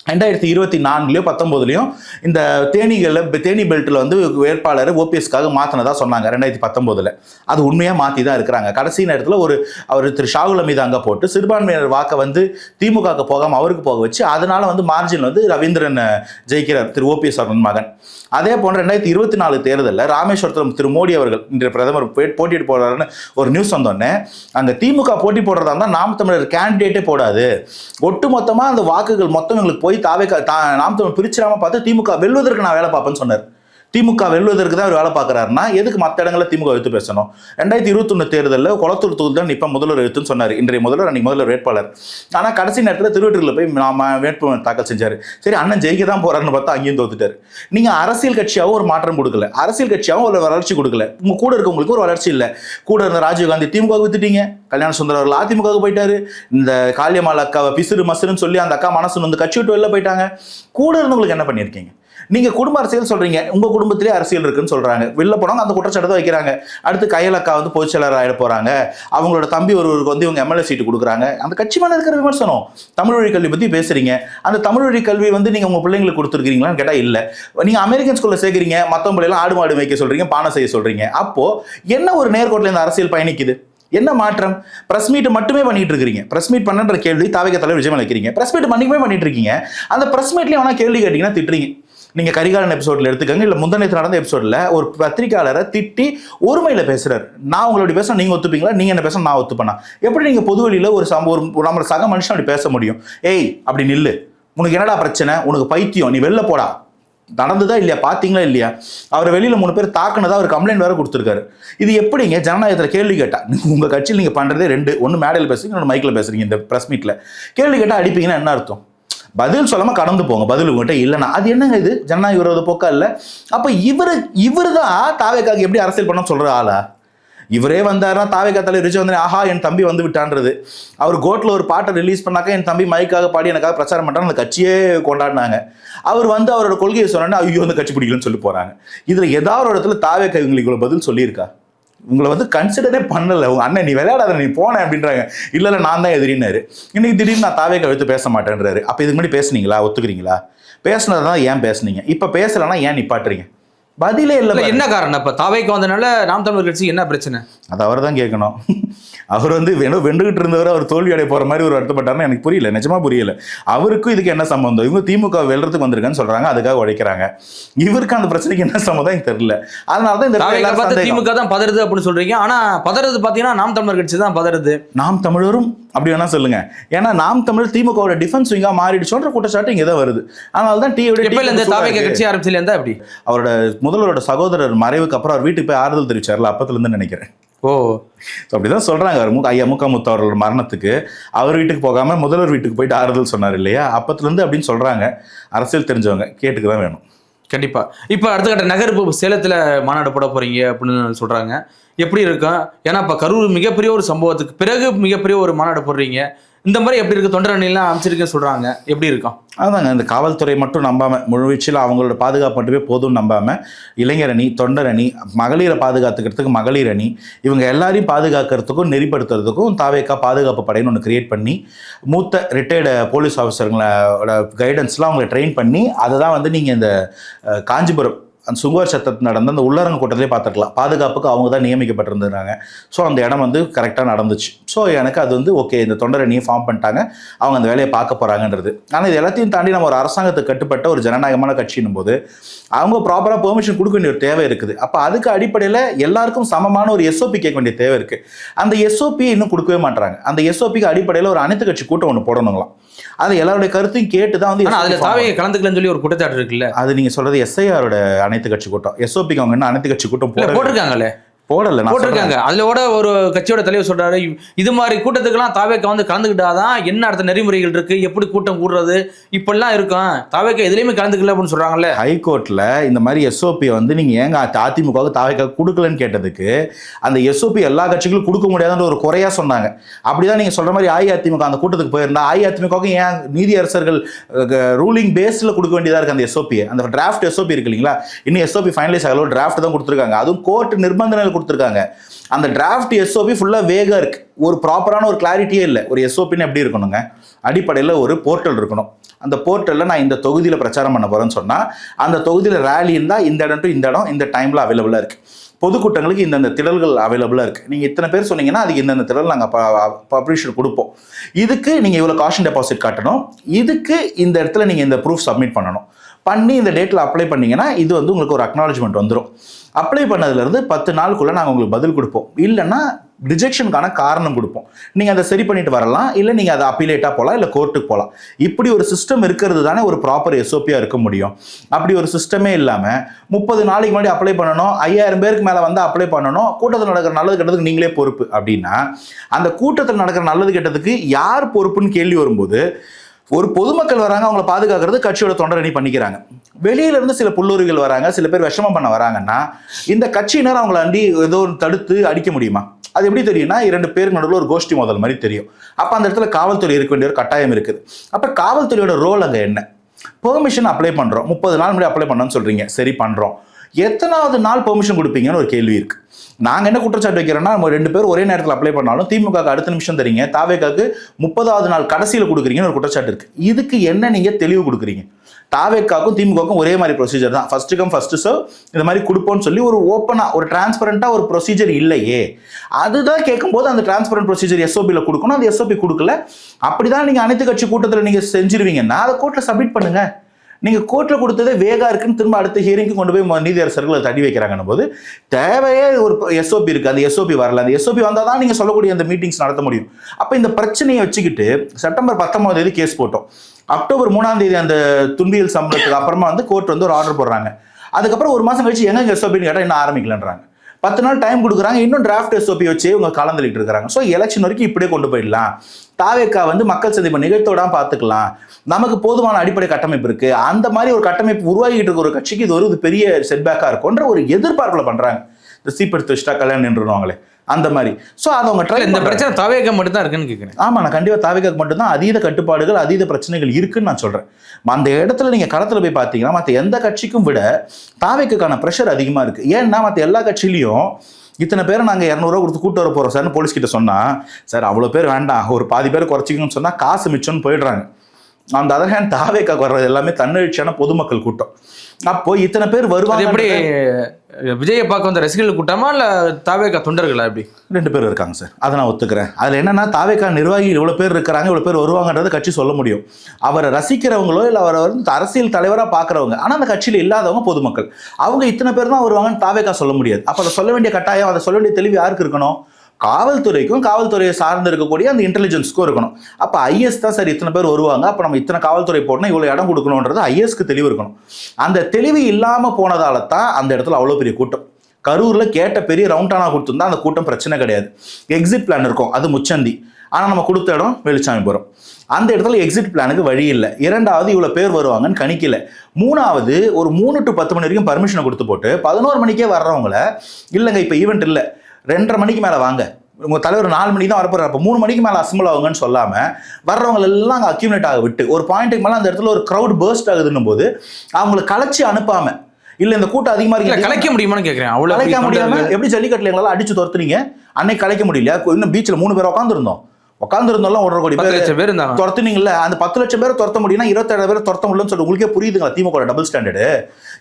ரெண்டாயிரத்தி இருபத்தி நான்குலையும் பத்தொம்போதுலையும் இந்த தேனிகளில் தேனி பெல்ட்டில் வந்து வேட்பாளர் ஓபிஎஸ்க்காக மாற்றினதாக சொன்னாங்க ரெண்டாயிரத்தி பத்தொம்போதில். அது உண்மையாக மாற்றி தான் இருக்கிறாங்க. கடைசி நேரத்தில் ஒரு அவர் திரு ஷாகுல் மீது அங்கே போட்டு சிறுபான்மையினர் வாக்கை வந்து திமுகவுக்கு போகாமல் அவருக்கு போக வச்சு அதனால் வந்து மார்ஜின் வந்து ரவீந்திரன் ஜெயிக்கிறார் திரு ஓபிஎஸ் அவர்கள் மகன் அதே போன்ற ரெண்டாயிரத்தி இருபத்தி நாலு தேர்தலில் ராமேஸ்வரத்தில் திரு மோடி அவர்கள் இன்று பிரதமர் போட்டியிட்டு போடுறாருன்னு ஒரு நியூஸ் வந்தோடனே அங்கே திமுக போட்டி போடுறதா இருந்தால் நாம் தமிழர் கேண்டிடேட்டே போடாது. ஒட்டு மொத்தமாக அந்த வாக்குகள் மொத்தம் எங்களுக்கு போய் தாவே நாம் தமிழ் பிரிச்சிடாமல் பார்த்து திமுக வெல்வதற்கு நான் வேலை பார்ப்பேன்னு சொன்னார். திமுக வெல்வதற்கு தான் அவர் வேலை பார்க்குறாருன்னா எதுக்கு மற்ற இடங்களில் திமுக எடுத்து பேசணும்? ரெண்டாயிரத்தி இருபத்தொன்று தேர்தலில் குளத்தூர் தொகுதி தான் இப்போ முதல்வர் எழுத்துன்னு சொன்னார். இன்றைய முதல்வர் அன்னைக்கு முதல்வர் வேட்பாளர். ஆனால் கடைசி நேரத்தில் திருவட்டூரில் போய் நாம வேட்புமனு தாக்கல் செஞ்சார். சரி அண்ணன் ஜெயிக்க தான் போகிறாருன்னு பார்த்தா அங்கேயும் தோத்துட்டார். நீங்கள் அரசியல் கட்சியாகவும் ஒரு மாற்றம் கொடுக்கல. அரசியல் கட்சியாகவும் ஒரு வளர்ச்சி கொடுக்கல. உங்க கூட இருக்கவங்களுக்கு ஒரு வளர்ச்சி இல்லை. கூட இருந்த ராஜீவ்காந்தி திமுக வித்துட்டீங்க. கல்யாண சுந்தர் அவர்கள் அதிமுக போயிட்டாரு. இந்த காளியம்மாள் அக்காவை பிசுறு மசுருன்னு சொல்லி அந்த அக்கா மனசு வந்து கட்சி விட்டு வெளில போயிட்டாங்க. கூட இருந்தவங்களுக்கு என்ன பண்ணியிருக்கீங்க? நீங்க குடும்ப அரசியல் சொல்றீங்க. உங்க குடும்பத்திலே அரசியல் இருக்குன்னு சொல்றாங்க. வெளில போனவங்க அந்த குற்றச்சாட்டு வைக்கிறாங்க. அடுத்து கையலக்கா வந்து பொதுச் செயலாளர் ஆயிட போறாங்க. அவங்களோட தம்பி ஒருவருக்கு வந்து இவங்க எம்எல்ஏ சீட்டு கொடுக்குறாங்க. அந்த கட்சி மேல இருக்கிற விமர்சனம். தமிழ் வழி கல்வி பத்தி பேசுறீங்க. அந்த தமிழ் வழி கல்வி வந்து நீங்க உங்க பிள்ளைங்களுக்கு கொடுத்துருக்கீங்களான்னு கேட்டா இல்ல. நீங்க அமெரிக்கன் ஸ்கூல்ல சேர்க்குறீங்க. மற்ற எல்லாம் ஆடு மாடு வைக்க சொல்றீங்க. பானை செய்ய சொல்றீங்க. அப்போ என்ன ஒரு நேர்கோட்டில் இந்த அரசியல் பயணிக்குது? என்ன மாற்றம்? பிரஸ் மீட் மட்டுமே பண்ணிட்டு இருக்கீங்க பிரஸ் மீட் பண்ணன்ற கேள்வி தாவக தலைவர் விஜயம் வைக்கிறீங்க. பிரஸ் மீட் பண்ணிக்கவே பண்ணிட்டு இருக்கீங்க. அந்த பிரஸ் மீட்லயும் ஆனால் கேள்வி கேட்டீங்கன்னா திட்டுறீங்க. நீங்க கரிகாலன் எபிசோட்ல எடுத்துக்கங்க. இல்ல முந்தனத்து நடந்த எபிசோட்ல ஒரு பத்திரிக்கையாளரை திட்டி ஒருமையில பேசுறாரு. நான் உங்களோட பேச நீங்க ஒத்துப்பீங்களா? நீங்க என்ன பேச நான் ஒத்துப்பேனா? எப்படி நீங்க பொதுவெளியில ஒரு சம ஒரு ஒரு நம்ம சக மனுஷன் அப்படி பேச முடியும்? ஏய் அப்படி நில்லு. உனக்கு என்னடா பிரச்சனை? உனக்கு பைத்தியம். நீ வெளில போடா. நடந்ததா இல்லையா? பாத்தீங்களா இல்லையா? அவர் வெளியில மூணு பேர் தாக்குனதா அவர் கம்ப்ளைண்ட் வேற கொடுத்துருக்காரு. இது எப்படிங்க? ஜனநாயகத்துல கேள்வி கேட்டா [LAUGHS] உங்க கட்சியில் நீங்க பண்றதே ரெண்டு. ஒன்னு மேடையில் பேசுறீங்க இன்னொன்று மைக்கில் பேசுறீங்க இந்த பிரஸ் மீட்ல கேள்வி கேட்டா அடிப்பீங்கன்னா என்ன அர்த்தம்? பதில் சொல்லாம கடந்து போங்க. பதில் உங்கள்கிட்ட இல்லைன்னா. அது என்னங்க இது? ஜனநாயக விரோத போக்கா இல்லை? அப்போ இவரு இவரு தான் தாவேக்காக எப்படி அரசியல் பண்ண சொல்ற ஆளா? இவரே வந்தாருன்னா தாவேக்கா தலைவர் ரிச்சு வந்து ஆஹா என் தம்பி வந்து விட்டான்றது. அவர் கோட்டில் ஒரு பாட்டை ரிலீஸ் பண்ணாக்க என் தம்பி மைக்காக பாடி எனக்காக பிரச்சாரம் பண்ணுறாங்க அந்த கட்சியே கொண்டாடினாங்க. அவர் வந்து அவரோட கொள்கையை சொன்னா ஐயோ அந்த கட்சி பிடிக்கலன்னு சொல்லி போகிறாங்க இதில் ஏதாவது ஒரு இடத்துல தாவேக்கா இவங்களுக்கு பதில் சொல்லியிருக்கா? உங்களை வந்து கன்சிடரே பண்ணல. உங்க அண்ணன் நீ விளையாடாத நீ போன அப்படின்றாங்க. இல்ல இல்ல நான் தான் எதிரினாரு இன்னைக்கு திடீர்னு நான் தாவே கழுத்து பேச மாட்டேன்றாரு. அப்ப இதுக்கு முன்னாடி பேசுனீங்களா? ஒத்துக்கிறீங்களா? பேசுனது தான் ஏன் பேசுனீங்க? இப்ப பேசலைன்னா ஏன் நிப்பாட்டுறீங்க? பதிலே இல்லை என்ன காரணம்? இப்ப தாவைக்கு வந்தனால நாம் தமிழர் கட்சி என்ன பிரச்சனை? அது அவர் தான் கேட்கணும். அவர் வந்து வேணும் வெண்டுகிட்டு இருந்தவர் அவர் தோல்வி அடைய போற மாதிரி ஒரு வருத்தப்பட்டாருன்னு எனக்கு புரியல. நிஜமா புரியல. அவருக்கும் இதுக்கு என்ன சம்பந்தம்? இவங்க திமுக வெல்றதுக்கு வந்திருக்கான்னு சொல்றாங்க அதுக்காக உழைக்கிறாங்க. இவருக்கு அந்த பிரச்சனைக்கு என்ன சம்மந்தம் எனக்கு தெரியல. அதனால தான் இந்த. திமுக தான் பதறுது அப்படின்னு சொல்றீங்க. ஆனா பதறது பாத்தீங்கன்னா நாம் தமிழர் கட்சி தான் பதறுது. நாம் தமிழரும் அப்படி வேணா சொல்லுங்க. ஏன்னா நாம் தமிழர் திமுகவோட டிஃபென்ஸ் விங்கா மாறிடுச்சோன்ற குற்றச்சாட்டு இங்க தான் வருது. அதனால தான் எப்ப இந்த தாவைக்கு கட்சி ஆரம்பிச்சுல இருந்தா அப்படி அவரோட முதல்வரோட சகோதரர் மறைவுக்கு அப்புறம் அவர் வீட்டுக்கு போய் ஆறுதல் தெரிவிச்சார்ல அப்பத்துல இருந்து நினைக்கிறேன். ஓ So அப்படிதான் சொல்றாங்க. அவர் முக ஐயா முக முத்து மரணத்துக்கு. அவர் வீட்டுக்கு போகாம முதல்வர் வீட்டுக்கு போயிட்டு ஆறுதல் சொன்னார் இல்லையா? அப்பத்துல இருந்து அப்படின்னு சொல்றாங்க. அரசியல் தெரிஞ்சவங்க கேட்டுக்கு தான் வேணும். கண்டிப்பா. இப்ப அடுத்த கட்ட நகர்ப்பு சேலத்துல மாநாடு போட போறீங்க அப்படின்னு சொல்றாங்க. எப்படி இருக்கும்? ஏன்னா இப்ப கரூர் மிகப்பெரிய ஒரு சம்பவத்துக்கு பிறகு மிகப்பெரிய ஒரு மாநாடு போடுறீங்க. இந்த மாதிரி எப்படி இருக்கு? தொண்டர் அணிலாம் அமைச்சிருக்கேன்னு சொல்றாங்க. எப்படி இருக்கும் அதாங்க இந்த காவல்துறை மட்டும் நம்பாம முழுவீச்சில் அவங்களோட பாதுகாப்பு மட்டுமே போதும் நம்பாம இளைஞர் அணி தொண்டர் அணி மகளிரை பாதுகாத்துக்கிறதுக்கு மகளிர் அணி இவங்க எல்லாரையும் பாதுகாக்கிறதுக்கும் நெறிப்படுத்துறதுக்கும் தாவேக்கா பாதுகாப்பு படைன்னு ஒன்று கிரியேட் பண்ணி மூத்த ரிட்டையர்டு போலீஸ் ஆஃபீஸருங்களோட கைடன்ஸ்லாம் அவங்களை ட்ரெயின் பண்ணி அதை தான் வந்து நீங்கள் இந்த காஞ்சிபுரம் அந்த சுங்குவார் சத்தத்தில் நடந்த அந்த உள்ளரங்க கூட்டத்திலே பார்த்துருக்கலாம். பாதுகாப்புக்கு அவங்க தான் நியமிக்கப்பட்டிருந்தாங்க ஸோ அந்த இடம் வந்து கரெக்டாக நடந்துச்சு. ஸோ எனக்கு அது வந்து ஓகே இந்த தொண்டர் அணியை ஃபார்ம் பண்ணிட்டாங்க. அவங்க அந்த வேலையை பார்க்க போகிறாங்கன்றது ஆனால் இது எல்லாத்தையும் தாண்டி நம்ம ஒரு அரசாங்கத்துக்கு கட்டுப்பட்ட ஒரு ஜனநாயகமான கட்சின்னும் போது அவங்க ப்ராப்பராக பெர்மிஷன் கொடுக்க வேண்டிய ஒரு தேவை இருக்குது. அப்போ அதுக்கு அடிப்படையில் எல்லாருக்கும் சமமான ஒரு எஸ்ஓபி கேட்க வேண்டிய தேவை இருக்குது அந்த எஸ்ஓபி இன்னும் கொடுக்கவே மாட்டாங்க அந்த எஸ்ஓபிக்கு அடிப்படையில் ஒரு அனைத்து கட்சி கூட்டம் ஒன்று போடணுங்களாம். அது எல்லாருடைய கருத்தையும் கேட்டு தான் வந்து அதுல கலந்துக்கலன்னு சொல்லி ஒரு குற்றச்சாட்டு இருக்குல்ல? அது நீங்க சொல்றது எஸ்ஐஆரோட அனைத்து கட்சி கூட்டம். எஸ்ஓபிக்கு அவங்க இன்னும் அனைத்து கட்சி கூட்டம் இல்ல போடல போட்டிருக்காங்க. அதுல கூட ஒரு கட்சியோட தலைவர் சொல்றாரு இது மாதிரி கூட்டத்துக்கெல்லாம் தாவேக்கா வந்து கலந்துக்கிட்டாதான் என்ன அடுத்த நெறிமுறைகள் இருக்கு எப்படி கூட்டம் கூடுறது இப்படிலாம் இருக்கும். தாவேக்கா எதுலயுமே கலந்துக்கல அப்படின்னு சொல்றாங்கல்ல. ஹைகோர்ட்ல இந்த மாதிரி எஸ்ஓபி வந்து நீங்க ஏங்க அதிமுகவுக்கு தாவைக்காக கொடுக்கலன்னு கேட்டதுக்கு அந்த எஸ்ஓபி எல்லா கட்சிகளும் கொடுக்க முடியாதுன்ற ஒரு குறையா சொன்னாங்க. அப்படிதான் நீங்க சொல்ற மாதிரி அஇஅதிமுக அந்த கூட்டத்துக்கு போயிருந்தா அஇஅதிமுகவுக்கு ஏன் நீதியரசர்கள் ரூலிங் பேஸ்ல கொடுக்க வேண்டியதா இருக்கு அந்த எஸ்ஓபி அந்த டிராஃப்ட் எஸ்ஓபி இருக்கு இல்லைங்களா? இன்னும் எஸ்ஓபி ஃபைனலைஸ் ஆகல டிராஃப்ட் தான் கொடுத்துருக்காங்க. அதுவும் கோர்ட் நிர்பந்தங்கள் கொடுத்துருக்காங்க. அந்த டிராஃப்ட் எஸ்ஓபி ஃபுல்லாக வேகாக இருக்குது ஒரு ப்ராப்பரான ஒரு கிளாரிட்டியே இல்லை. ஒரு எஸ்ஓபின்னு எப்படி இருக்கணுங்க? அடிப்படையில் ஒரு போர்ட்டல் இருக்கணும். அந்த போர்ட்டலில் நான் இந்த தொகுதியில் பிரச்சாரம் பண்ண போகிறேன்னு சொன்னால் அந்த தொகுதியில் ரேலி இருந்தால் இந்த இடம் டு இந்த இடம் இந்த டைமில் அவைலபிளாக இருக்குது பொதுக்கூட்டங்களுக்கு இந்தந்த திடல்கள் அவைலபிளாக இருக்குது நீங்கள் இத்தனை பேர் சொன்னீங்கன்னா அதுக்கு இந்தந்த திடல் நாங்கள் பப்ளிஷர் கொடுப்போம். இதுக்கு நீங்கள் இவ்வளோ காஷன் டெபாசிட் காட்டணும். இதுக்கு இந்த இடத்துல நீங்கள் இந்த ப்ரூஃப் சப்மிட் பண்ணணும். பண்ணி இந்த டேட்டில் அப்ளை பண்ணிங்கன்னா இது வந்து உங்களுக்கு ஒரு அக்னாலஜ்மெண்ட் வந்துடும் அப்ளை பண்ணதுலேருந்து பத்து நாளுக்குள்ளே நாங்கள் உங்களுக்கு பதில் கொடுப்போம். இல்லைன்னா ரிஜெக்ஷனுக்கான காரணம் கொடுப்போம். நீங்கள் அதை சரி பண்ணிட்டு வரலாம். இல்லை நீங்கள் அதை அப்பீலேட்டாக போகலாம் இல்லை கோர்ட்டுக்கு போகலாம் இப்படி ஒரு சிஸ்டம் இருக்கிறது தானே ஒரு ப்ராப்பர் எஸ்ஓபியாக இருக்க முடியும். அப்படி ஒரு சிஸ்டமே இல்லாமல் முப்பது நாளைக்கு முன்னாடி அப்ளை பண்ணணும். ஐயாயிரம் பேருக்கு மேலே வந்து அப்ளை பண்ணணும். கூட்டத்தில் நடக்கிற நல்லது கெட்டதுக்கு நீங்களே பொறுப்பு. அப்படின்னா அந்த கூட்டத்தில் நடக்கிற நல்லது கெட்டதுக்கு யார் பொறுப்புன்னு கேள்வி வரும்போது ஒரு பொதுமக்கள் வராங்க. அவங்கள பாதுகாக்கிறது கட்சியோட தொண்டரணி பண்ணிக்கிறாங்க. வெளியில இருந்து சில புல்லூரிகள் வராங்க சில பேர் விஷமம் பண்ண வராங்கன்னா இந்த கட்சியினர் அவங்கள அண்டி ஏதோ தடுத்து அடிக்க முடியுமா? அது எப்படி தெரியும்னா இரண்டு பேருக்கு நடுவில் ஒரு கோஷ்டி மோதல் மாதிரி தெரியும். அப்போ அந்த இடத்துல காவல்துறை இருக்க வேண்டிய ஒரு கட்டாயம் இருக்குது. அப்போ காவல்துறையோட ரோல் அங்கே என்ன? பெர்மிஷன் அப்ளை பண்ணுறோம் முப்பது நாள் முன்னாடி அப்ளை பண்ணோம்னு சொல்கிறீங்க சரி பண்ணுறோம் எத்தனாவது நாள் பெர்மிஷன் கொடுப்பீங்கன்னு ஒரு கேள்வி இருக்கு. நாங்கள் என்ன குற்றச்சாட்டு வைக்கிறோம்னா நம்ம ரெண்டு பேரும் ஒரே நேரத்தில் அப்ளை பண்ணாலும் திமுக அடுத்த நிமிஷம் தரீங்க தாவேக்காக்கு முப்பதாவது நாள் கடைசியில் கொடுக்குறீங்கன்னு ஒரு குற்றச்சாட்டு இருக்கு. இதுக்கு என்ன நீங்கள் தெளிவு கொடுக்குறீங்க? தாவேக்காக்கும் திமுகவுக்கும் ஒரே மாதிரி ப்ரொசீஜர் தான். ஃபர்ஸ்ட் கம் ஃபர்ஸ்ட் சர்வ் இந்த மாதிரி கொடுப்போம்னு சொல்லி ஒரு ஓப்பனாக ஒரு டிரான்ஸ்பரண்ட்டாக ஒரு ப்ரொசீஜர் இல்லையே. அதுதான் கேட்கும்போது அந்த டிரான்ஸ்பரண்ட் ப்ரொசீஜர் எஸ்ஓபியில் கொடுக்கணும். அந்த எஸ்ஓபி கொடுக்கல. அப்படிதான் நீங்கள் அனைத்து கட்சி கூட்டத்தில் நீங்கள் செஞ்சிருவீங்கன்னா அதை கோர்ட்டில் சப்மிட் பண்ணுங்க. நீங்கள் கோர்ட்டில் கொடுத்ததே வேகா இருக்குன்னு திரும்ப அடுத்த ஹியரிங்க்கு கொண்டு போய் நீதியரசர்கள் அதை தள்ளி வைக்கிறாங்கன்னும் போது தேவையே ஒரு எஸ்ஓபி இருக்குது அந்த எஸ்ஓபி வரல. அந்த எஸ்ஓபி வந்தால் தான் நீங்கள் சொல்லக்கூடிய அந்த மீட்டிங்ஸ் நடத்த முடியும். அப்போ இந்த பிரச்சனையை வச்சுக்கிட்டு செப்டம்பர் பத்தொன்பதாம் தேதி கேஸ் போட்டோம். அக்டோபர் மூணாம் தேதி அந்த துன்பியல் சம்பளத்துக்கு அப்புறமா வந்து கோர்ட் வந்து ஒரு ஆர்டர் போடுறாங்க. அதுக்கப்புறம் ஒரு மாதம் கழிச்சு எங்க எஸ்ஓபின்னு கேட்டால் இன்னும் ஆரம்பிக்கலன்றாங்க. பத்து நாள் டைம் கொடுக்குறாங்க இன்னும் டிராஃப்ட் எஸ்ஓபி வச்சு இவங்க கலந்துலிட்டு இருக்கிறாங்க ஸோ எலெக்ஷன் வரைக்கும் இப்படியே கொண்டு போயிடலாம். தாவேக்கா வந்து மக்கள் சந்திப்பு நிகழ்த்தோட பார்த்துக்கலாம். நமக்கு போதுமான அடிப்படை கட்டமைப்பு இருக்கு. அந்த மாதிரி ஒரு கட்டமைப்பு உருவாகிட்டு இருக்க ஒரு கட்சிக்கு இது ஒரு பெரிய செட்பேக்காக இருக்கும்ன்ற ஒரு எதிர்பார்ப்பில் பண்ணுறாங்க இந்த சீப்பெடுத்து வச்சுட்டா கல்யாணம் நின்றுவாங்களே அந்த மாதிரி. ஸோ அதை அவங்க ட்ரை இந்த பிரச்சனை தாவேகம் மட்டும் தான் இருக்குன்னு கேட்குறேன் ஆமா நான் கண்டிப்பா தாவிகாக்கு மட்டும்தான் அதீத கட்டுப்பாடுகள் அதீத பிரச்சனைகள் இருக்குன்னு நான் சொல்றேன். அந்த இடத்துல நீங்க களத்துல போய் பார்த்தீங்கன்னா மற்ற எந்த கட்சிக்கும் விட தாவிக்கான ப்ரெஷர் அதிகமா இருக்கு. ஏன்னா மற்ற எல்லா கட்சியிலையும் இத்தனை பேரை நாங்கள் இரநூறுவா கொடுத்து கூட்டு வர போகிறோம் சார்னு போலீஸ் கிட்ட சொன்னா சார் அவ்வளோ பேர் வேண்டாம். ஒரு பாதி பேர் குறைச்சிக்கணும்னு சொன்னா காசு மிச்சம்னு போயிடுறாங்க. அந்த அதர் ஹேண்ட் தாவேக்காக்கு வர்றது எல்லாமே தன்னெழுச்சியான பொதுமக்கள் கூட்டம். அப்போ இத்தனை பேர் வருவாங்க எப்படி விஜயை பார்க்க வந்த ரசிகர்கள் கூட்டமா இல்லை தாவேகா தொண்டர்களா எப்படி? ரெண்டு பேர் இருக்காங்க சார். அதை நான் ஒத்துக்கிறேன். அதில் என்னன்னா தாவேக்கா நிர்வாகி இவ்வளோ பேர் இருக்கிறாங்க இவ்வளோ பேர் வருவாங்கன்றது கட்சி சொல்ல முடியும். அவரை ரசிக்கிறவங்களோ இல்லை அவரை வந்து அரசியல் தலைவராக பார்க்குறவங்க ஆனால் அந்த கட்சியில் இல்லாதவங்க பொதுமக்கள். அவங்க இத்தனை பேர் தான் வருவாங்கன்னு தாவேக்கா சொல்ல முடியாது. அப்போ அதை சொல்ல வேண்டிய கட்டாயம் அதை சொல்ல வேண்டிய தெளிவு யாருக்கு இருக்கணும்? காவல்துறைக்கும் காவல்துறையை சார்ந்து இருக்கக்கூடிய அந்த இன்டெலிஜென்ஸ்க்கும் இருக்கணும். அப்போ ஐஎஸ் தான் சார் இத்தனை பேர் வருவாங்க. அப்போ நம்ம இத்தனை காவல்துறை போடணும் இவ்வளோ இடம் கொடுக்கணுன்றது ஐஎஸ்க்கு தெளிவு இருக்கணும். அந்த தெளிவு இல்லாமல் போனதால தான் அந்த இடத்துல அவ்வளோ பெரிய கூட்டம். கரூரில் கேட்ட பெரிய ரவுண்டானா கொடுத்துருந்தா அந்த கூட்டம் பிரச்சனை கிடையாது. எக்ஸிட் பிளான் இருக்கும். அது முச்சந்தி. ஆனால் நம்ம கொடுத்த இடம் வெளிச்சாமிபுரம் அந்த இடத்துல எக்ஸிட் பிளானுக்கு வழி இல்லை. இரண்டாவது இவ்வளோ பேர் வருவாங்கன்னு கணிக்கல. மூணாவது ஒரு மூணு டு பத்து மணி வரைக்கும் பர்மிஷனை கொடுத்து போட்டு பதினோரு மணிக்கே வர்றவங்கள இல்லைங்க இப்போ ஈவெண்ட் இல்லை. ரெண்டரை மணிக்கு மேலே வாங்க. உங்கள் தலைவர் நாலு மணிக்கு தான் வரப்போறாரு. அப்போ மூணு மணிக்கு மேலே அசம்பிள் ஆகுங்கன்னு சொல்லாமல் வர்றவங்க எல்லாம் அங்கே அக்யூமிலேட் ஆக விட்டு ஒரு பாயிண்ட்டுக்கு மேலே அந்த இடத்துல ஒரு க்ரௌட் burst ஆகுதுன்னும் போது அவங்களை கலைச்சி அனுப்பாம இல்லை இந்த கூட்டம் அதிகமாக இருக்கு கலைக்க முடியுமான்னு கேக்குறேன். அவ்வளவு கலைக்க பெரிய முடியாம தொண்டர்கள். எப்படி ஜல்லிக்கட்டுல எங்களால அடிச்சு துரத்துறீங்க அன்னைக்கு கலைக்க முடியல. இன்னும் பீச்சில் மூணு பேர் உட்காந்துருந்தோம் உட்காந்துருந்தோம்ல ஒன்றரை கோடி பேர். லட்சம் பேர் இருந்தாங்க. துரத்துனீங்கல்ல அந்த பத்து லட்சம் பேரை துரத்த முடியும்னா இருபத்தேழாயிரம் பேர் துரத்த முடியலன்னு சொல்லி உங்களுக்கே புரியுதுங்களா திமுக டபுள் ஸ்டாண்டர்டு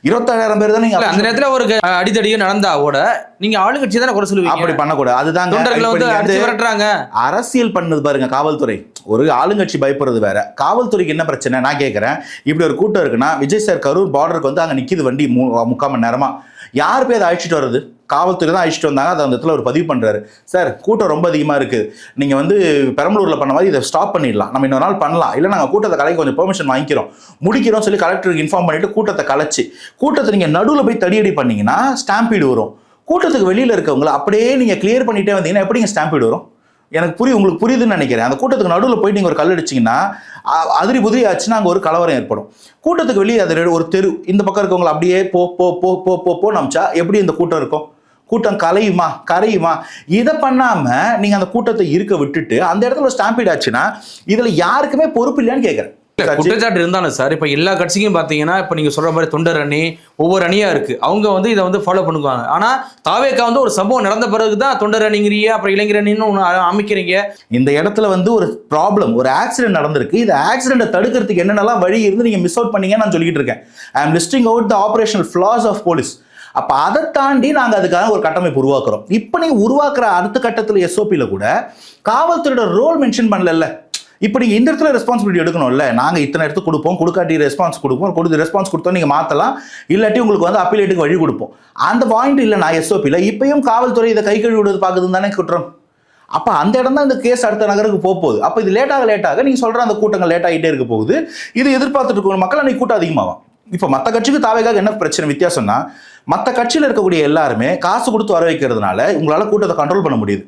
இருபத்தேழாயிரம் பேர் தான் இல்ல அந்த நீங்க நேரத்துல ஒரு அடிதடியோ நடந்தா கூட நீங்க ஆளுங்கட்சி தானே குறை அப்படி சொல்லுவீங்க பண்ணக்கூடாது. அதுதாங்க தொண்டர்களை இப்ப வந்து நீங்க அரசியல் பண்ணது பாருங்க காவல்துறை. ஒரு ஆளுங்கட்சி பயப்படுறது வேற. காவல்துறைக்கு என்ன பிரச்சனை? நான் கேட்கறேன் இப்படி ஒரு கூட்டம் இருக்குன்னா விஜய் சார் கரூர் பார்டருக்கு வந்து அங்க நிக்குது வண்டி மூ- முக்கால் மணி நேரமா. யார் போய் அதை அழைச்சிட்டு வர்றது? காவல்துறை தான் அழைச்சிட்டு வந்தாங்க. அதை அந்த இடத்துல ஒரு பதிவு பண்ணுறாரு சார் கூட்டம் ரொம்ப அதிகமாக இருக்குது நீங்கள் வந்து பெரம்பலூரில் பண்ண மாதிரி இதை ஸ்டாப் பண்ணிடலாம். நம்ம இன்னொரு நாள் பண்ணலாம். இல்லை நாங்கள் கூட்டத்தை கலைக்கு கொஞ்சம் பெர்மிஷன் வாங்கிக்கிறோம். முடிக்கிறோம் சொல்லி கலெக்டருக்கு இன்ஃபார்ம் பண்ணிட்டு கூட்டத்தை கலைச்சி கூட்டத்தை நீங்கள் நடுவில் போய் தடியடி பண்ணீங்கன்னா ஸ்டாம்பீடு வரும். கூட்டத்துக்கு வெளியில் இருக்கவங்களை அப்படியே நீங்கள் கிளியர் பண்ணிட்டே வந்தீங்கன்னா எப்படிங்க ஸ்டாம்பீடு வரும்? எனக்கு புரியும் உங்களுக்கு புரியுதுன்னு நினைக்கிறேன். அந்த கூட்டத்துக்கு நடுவில் போய் நீங்கள் ஒரு கல் அடிச்சீங்கன்னா அதிரி புதிரி ஆச்சுன்னா அங்கே ஒரு கலவரம் ஏற்படும். கூட்டத்துக்கு வெளியே அது ஒரு தெரு இந்த பக்கம் இருக்கவங்களை அப்படியே போ போ போ போ போ போ நமிச்சா எப்படி இந்த கூட்டம் இருக்கும்? கூட்டம் கலையுமா? கரையுமா? இதை பண்ணாம நீங்க அந்த கூட்டத்தை இருக்க விட்டுட்டு அந்த இடத்துல ஸ்டாம்பீட் ஆச்சுன்னா இதுல யாருக்குமே பொறுப்பு இல்லையான்னு கேட்குறேன் குற்றச்சாட்டு இருந்தாலும் சார் இப்ப எல்லா கட்சிக்கும் பாத்தீங்கன்னா இப்ப நீங்க சொல்ற மாதிரி தொண்டர் அணி ஒவ்வொரு அணியா இருக்கு. அவங்க வந்து இதை வந்து ஃபாலோ பண்ணுவாங்க. ஆனா தாவேக்கா வந்து ஒரு சம்பவம் நடந்த பிறகுதான் தொண்டர் அணிங்கிறீங்க அப்புறம் இளைஞர் அணின்னு அ- அமைக்கிறீங்க. இந்த இடத்துல வந்து ஒரு ப்ராப்ளம் ஒரு ஆக்சிடென்ட் நடந்திருக்கு. இந்த ஆக்சிடென்ட்டை தடுக்கிறதுக்கு என்னென்னலாம் வழி இருந்து நீங்க மிஸ் அவுட் பண்ணீங்கன்னு நான் சொல்லிட்டு இருக்கேன். I am listing out the operational flaws of police அப்போ அதை தாண்டி நாங்கள் அதுக்காக ஒரு கட்டமைப்பு உருவாக்குறோம். இப்போ நீ உருவாக்குற அடுத்த கட்டத்தில் எஸ்ஓபியில் கூட காவல்துறையோட ரோல் மென்ஷன் பண்ணல இப்போ நீங்கள் இந்த இடத்துல ரெஸ்பான்சிபிலிட்டி எடுக்கணும்ல. நாங்கள் இத்தனை இடத்துக்கு கொடுப்போம். கொடுக்காட்டி ரெஸ்பான்ஸ் கொடுப்போம். கொடுத்து ரெஸ்பான்ஸ் கொடுத்தோம். நீங்கள் மாற்றலாம் இல்லாட்டி உங்களுக்கு வந்து அப்பீலேட்டுக்கு வழி கொடுப்போம். அந்த பாயிண்ட் இல்லை நான் எஸ்ஓபியில் இப்பயும் காவல்துறை இதை கை கழுவி விடுறது பார்க்குதுன்னு தானே குற்றம். அப்போ அந்த இடம் தான் இந்த கேஸ் அடுத்த நகருக்கு போக போகுது அப்போ இது லேட்டாக லேட்டாக நீங்கள் சொல்கிற அந்த கூட்டங்கள் லேட் ஆகிட்டே இருக்க போகுது. இது எதிர்பார்த்துட்டு இருக்கிற மக்கள் அன்றைக்கி கூட்டம் அதிகமாகும். இப்போ மற்ற கட்சிக்கு தாவேக்காக என்ன பிரச்சனை வித்தியாசம்னா மற்ற கட்சியில் இருக்கக்கூடிய எல்லாருமே காசு கொடுத்து வர வைக்கிறதுனால உங்களால் கூட்டத்தை கண்ட்ரோல் பண்ண முடியுது.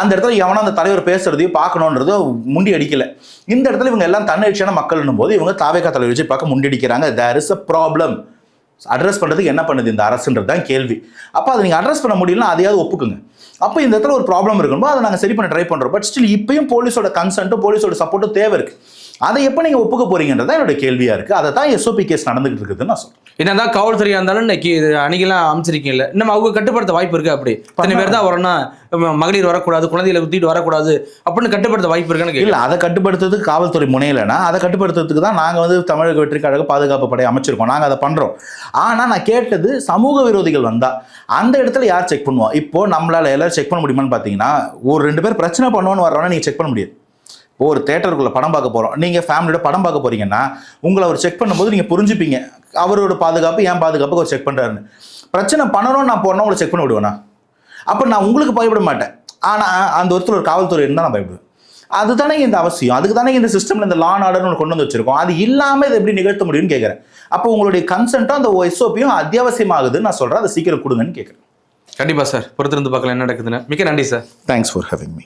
அந்த இடத்துல எவனா அந்த தலைவர் பேசுறதையும் பார்க்கணுன்றது முண்டி அடிக்கல. இந்த இடத்துல இவங்க எல்லாம் தன்னெழுச்சியான மக்கள்னும் போது இவங்க தாவேக்கா தலைவர் வச்சு பார்க்க முண்டி அடிக்கிறாங்க. There is a problem address பண்ணுறதுக்கு என்ன பண்ணுது இந்த அரசுன்றது தான் கேள்வி. அப்போ அதை நீங்கள் அட்ரஸ் பண்ண முடியலன்னா அதையாவது ஒப்புக்குங்க. அப்போ இந்த இடத்துல ஒரு ப்ராப்ளம் இருக்கும்போது அதை நாங்கள் சரி பண்ண ட்ரை பண்ணுறோம் பட் ஸ்டில் இப்பயும் போலீஸோட கன்சென்ட்டும் போலீஸோட சப்போர்ட்டும் தேவை இருக்குது அதை எப்போ நீங்கள் ஒப்புக்க போறீங்கன்றது தான் என்னோட கேள்வியாக இருக்குது அதை தான் எஸ்ஓபி கேஸ் நடந்துகிட்டு இருக்குதுன்னு நான் சொல்றேன். என்னதான் காவல்துறையா இருந்தாலும் இன்னைக்கு அணிகளாம் அமைச்சிருக்கீங்கல்ல இன்னும் அவங்க கட்டுப்படுத்த வாய்ப்பு இருக்கு அப்படி. இத்தனை பேர் தான் வரணும் மகளிர் வரக்கூடாது குழந்தைகளை குத்திட்டு வரக்கூடாது அப்படின்னு கட்டுப்படுத்த வாய்ப்பு இருக்கான்னு இல்லை அதை கட்டுப்படுத்துறதுக்கு காவல்துறை முனையலைன்னா அதை கட்டுப்படுத்துறதுக்கு தான் நாங்கள் வந்து தமிழக வெற்றி கழக பாதுகாப்பு படை அமைச்சிருக்கோம். நாங்கள் அதை பண்ணுறோம் ஆனால் நான் கேட்டது சமூக விரோதிகள் வந்தா அந்த இடத்துல யார் செக் பண்ணுவோம் இப்போ நம்மளால எல்லாரும் செக் பண்ண முடியுமான்னு பார்த்தீங்கன்னா ஒரு ரெண்டு பேர் பிரச்சனை பண்ணுவோன்னு வர்றவனா நீங்கள் செக் பண்ண முடியாது. ஒரு தேட்டருக்குள்ள படம் பார்க்க போகிறோம் நீங்கள் ஃபேமிலியோட படம் பார்க்க போறீங்கன்னா உங்களை அவர் செக் பண்ணும்போது நீங்கள் புரிஞ்சுப்பீங்க. அவரோட பாதுகாப்பு என் பாதுகாப்பு அவர் செக் பண்ணுறாருன்னு பிரச்சனை பண்ணணும்னு நான் போனால் உங்களை செக் பண்ண விடுவேனா? அப்போ நான் உங்களுக்கு பயப்பட மாட்டேன். ஆனால் அந்த ஒருத்தர் ஒரு காவல்துறை இருந்தால் நான் பயப்படுவேன். அதுதானே இந்த அவசியம். அதுக்கு தானே இந்த சிஸ்டம்ல இந்த லான் ஆர்டர்னு ஒன்று கொண்டு வந்து வச்சிருக்கோம். அது இல்லாமல் இதை எப்படி நிகழ்த்த முடியும்னு கேட்குறேன் அப்போ உங்களுடைய கன்சென்ட்டும் அந்த எஸ்ஓபியும் அத்தியாவசியமாகுதுன்னு நான் சொல்கிறேன் அதை சீக்கிரம் கொடுங்கன்னு கேட்குறேன் கண்டிப்பா சார் பொறுத்திருந்து பார்க்கலாம் என்ன நடக்குதுன்னு. மிக்க நன்றி sir thanks for having me